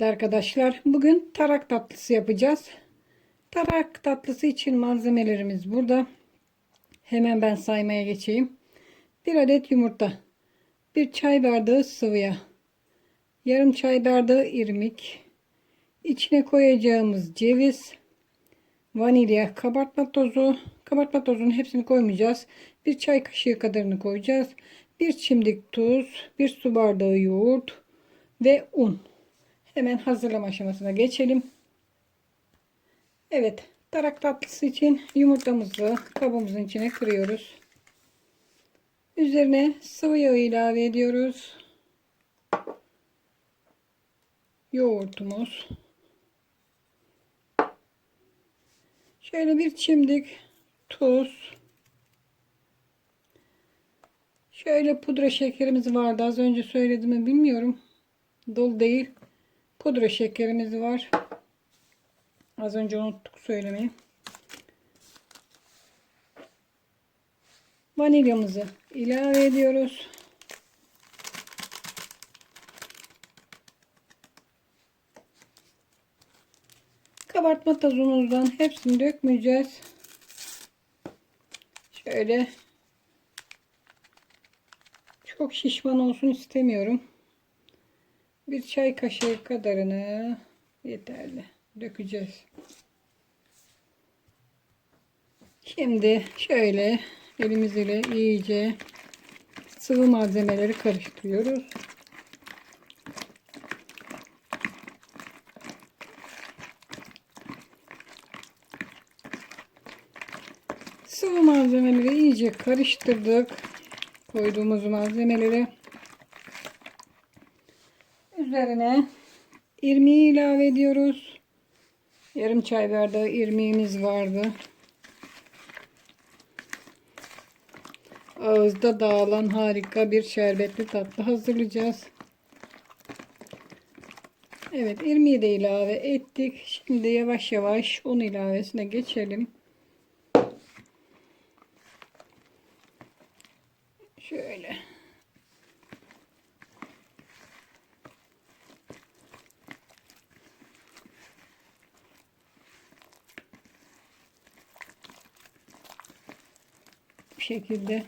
Evet arkadaşlar bugün tarak tatlısı yapacağız. Tarak tatlısı için malzemelerimiz burada. Hemen ben saymaya geçeyim. 1 adet yumurta. 1 çay bardağı sıvı yağ. Yarım çay bardağı irmik. İçine koyacağımız ceviz. Vanilya, kabartma tozu. Kabartma tozunun hepsini koymayacağız. Bir çay kaşığı kadarını koyacağız. Bir çimdik tuz, bir su bardağı yoğurt ve un. Hemen hazırlama aşamasına geçelim. Evet, tarak tatlısı için yumurtamızı kabımızın içine kırıyoruz. Üzerine sıvı yağ ilave ediyoruz. Yoğurtumuz. Şöyle bir çimdik tuz. Şöyle pudra şekerimiz vardı. Az önce söyledim mi bilmiyorum. Dolu değil. Pudra şekerimiz var. Az önce unuttuk söylemeyi. Vanilyamızı ilave ediyoruz. Kabartma tozumuzdan hepsini dökmeyeceğiz. Şöyle çok şişman olsun istemiyorum. Bir çay kaşığı kadarını yeterli dökeceğiz. Şimdi şöyle elimiz ile iyice sıvı malzemeleri karıştırıyoruz. Sıvı malzemeleri iyice karıştırdık. Koyduğumuz malzemeleri üzerine irmiği ilave ediyoruz. Yarım çay bardağı irmiğimiz vardı. Ağızda dağılan harika bir şerbetli tatlı hazırlayacağız. Evet irmiği de ilave ettik. Şimdi yavaş yavaş un ilavesine geçelim. Şöyle. Bu şekilde.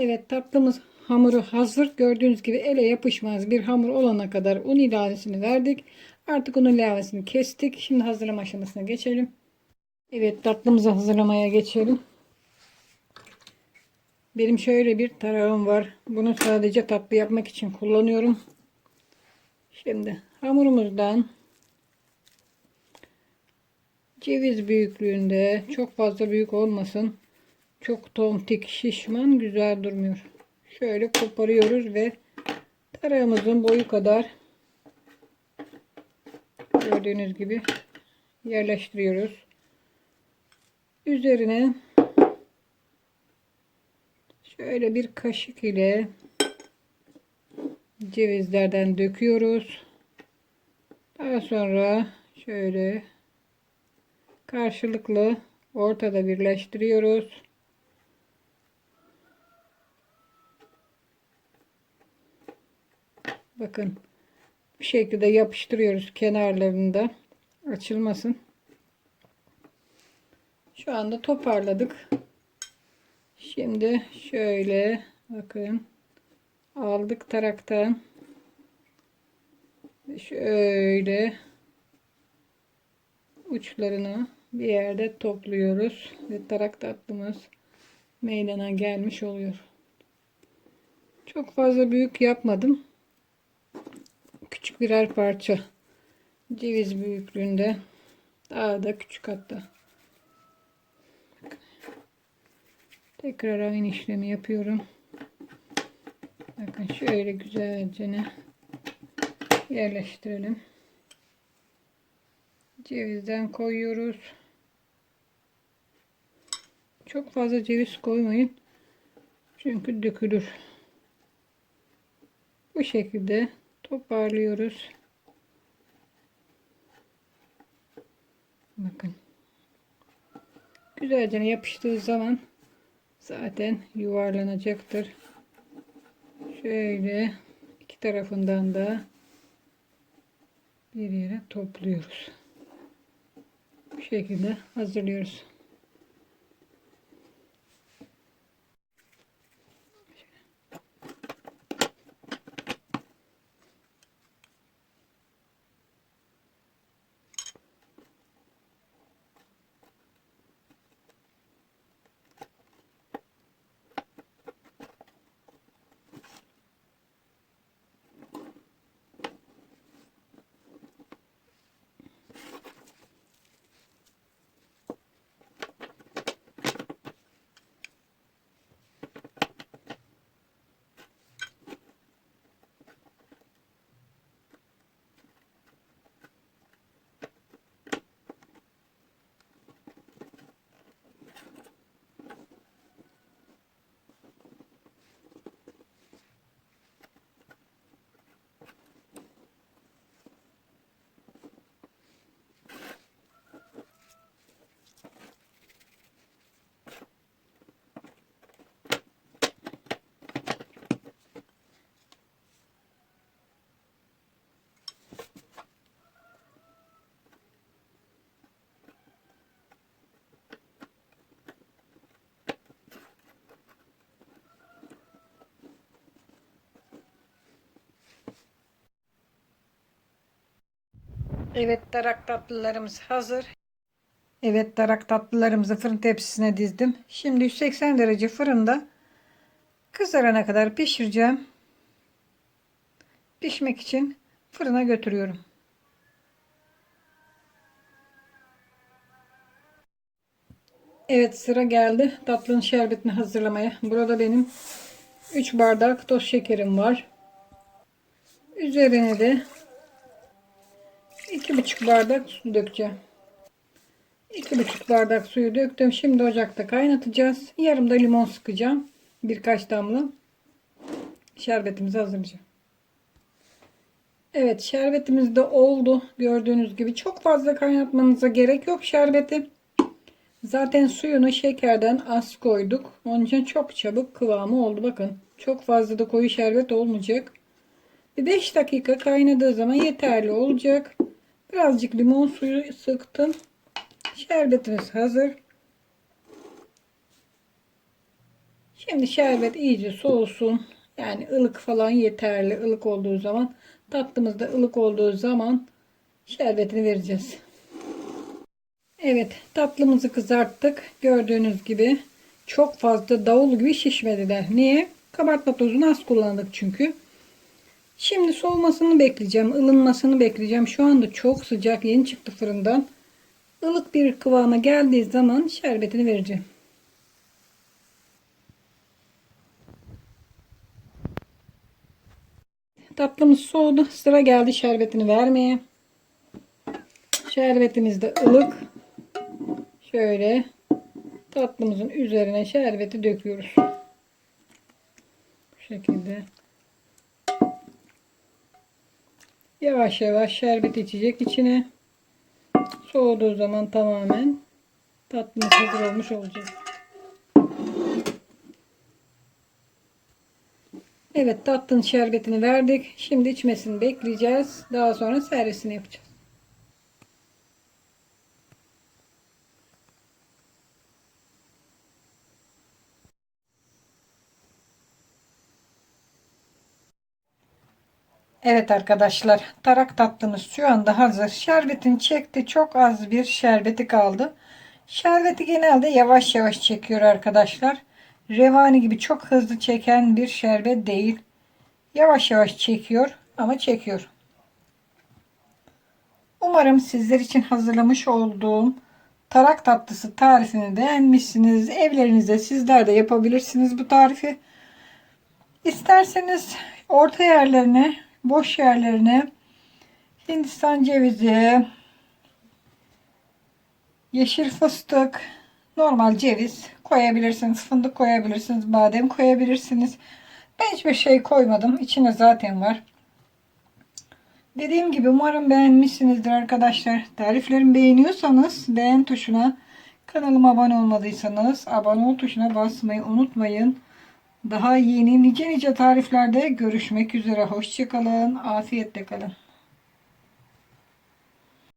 Evet tatlımız hamuru hazır. Gördüğünüz gibi ele yapışmaz bir hamur olana kadar un ilavesini verdik. Artık un ilavesini kestik. Şimdi hazırlama aşamasına geçelim. Evet tatlımızı hazırlamaya geçelim. Benim şöyle bir tarağım var. Bunu sadece tatlı yapmak için kullanıyorum. Şimdi hamurumuzdan ceviz büyüklüğünde çok fazla büyük olmasın. Çok tomtik, şişman, güzel durmuyor. Şöyle koparıyoruz ve tarağımızın boyu kadar gördüğünüz gibi yerleştiriyoruz. Üzerine şöyle bir kaşık ile cevizlerden döküyoruz. Daha sonra şöyle karşılıklı ortada birleştiriyoruz. Bakın bu şekilde yapıştırıyoruz kenarlarında açılmasın. Şu anda toparladık. Şimdi şöyle bakın aldık taraktan şöyle uçlarını bir yerde topluyoruz ve tarak tatlımız meydana gelmiş oluyor. Çok fazla büyük yapmadım. Küçük birer parça ceviz büyüklüğünde daha da küçük hatta. Tekrar aynı işlemi yapıyorum. Bakın şöyle güzelce ne yerleştirelim. Cevizden koyuyoruz. Çok fazla ceviz koymayın. Çünkü dökülür. Bu şekilde toparlıyoruz. Bakın. Güzelce yapıştığı zaman zaten yuvarlanacaktır. Şöyle iki tarafından da bir yere topluyoruz. Bu şekilde hazırlıyoruz. Evet tarak tatlılarımız hazır. Evet tarak tatlılarımızı fırın tepsisine dizdim. Şimdi 180 derece fırında kızarana kadar pişireceğim. Pişmek için fırına götürüyorum. Evet sıra geldi tatlının şerbetini hazırlamaya. Burada benim 3 bardak toz şekerim var. Üzerine de iki buçuk bardak su dökeceğim. İki buçuk bardak suyu döktüm. Şimdi ocakta kaynatacağız. Yarım da limon sıkacağım. Birkaç damla. Şerbetimizi hazırlayacağım. Evet şerbetimiz de oldu. Gördüğünüz gibi çok fazla kaynatmanıza gerek yok şerbeti. Zaten suyunu şekerden az koyduk. Onun için çok çabuk kıvamı oldu. Bakın çok fazla da koyu şerbet olmayacak. Bir 5 dakika kaynadığı zaman yeterli olacak. Birazcık limon suyu sıktım. Şerbetimiz hazır. Şimdi şerbet iyice soğusun. Yani ılık falan yeterli. Ilık olduğu zaman tatlımız da ılık olduğu zaman şerbetini vereceğiz. Evet tatlımızı kızarttık. Gördüğünüz gibi çok fazla davul gibi şişmediler. Niye? Kabartma tozunu az kullandık çünkü. Şimdi soğumasını bekleyeceğim. ılınmasını bekleyeceğim. Şu anda çok sıcak. Yeni çıktı fırından. Ilık bir kıvama geldiği zaman şerbetini vereceğim. Tatlımız soğudu. Sıra geldi şerbetini vermeye. Şerbetimiz de ılık. Şöyle tatlımızın üzerine şerbeti döküyoruz. Bu şekilde. Yavaş yavaş şerbet içecek içine. Soğuduğu zaman tamamen tatlımız hazır olmuş olacak. Evet tatlının şerbetini verdik. Şimdi içmesini bekleyeceğiz. Daha sonra servisini yapacağız. Evet arkadaşlar tarak tatlımız şu anda hazır. Şerbetini çekti. Çok az bir şerbeti kaldı. Şerbeti genelde yavaş yavaş çekiyor arkadaşlar. Revani gibi çok hızlı çeken bir şerbet değil. Yavaş yavaş çekiyor ama çekiyor. Umarım sizler için hazırlamış olduğum tarak tatlısı tarifini beğenmişsiniz. Evlerinizde sizler de yapabilirsiniz bu tarifi. İsterseniz orta yerlerine, boş yerlerine Hindistan cevizi, yeşil fıstık, normal ceviz koyabilirsiniz. Fındık koyabilirsiniz. Badem koyabilirsiniz. Ben hiçbir şey koymadım. İçine zaten var. Dediğim gibi umarım beğenmişsinizdir arkadaşlar. Tariflerimi beğeniyorsanız beğen tuşuna, kanalıma abone olmadıysanız abone ol tuşuna basmayı unutmayın. Daha yeni nice nice tariflerde görüşmek üzere. Hoşçakalın. Afiyetle kalın.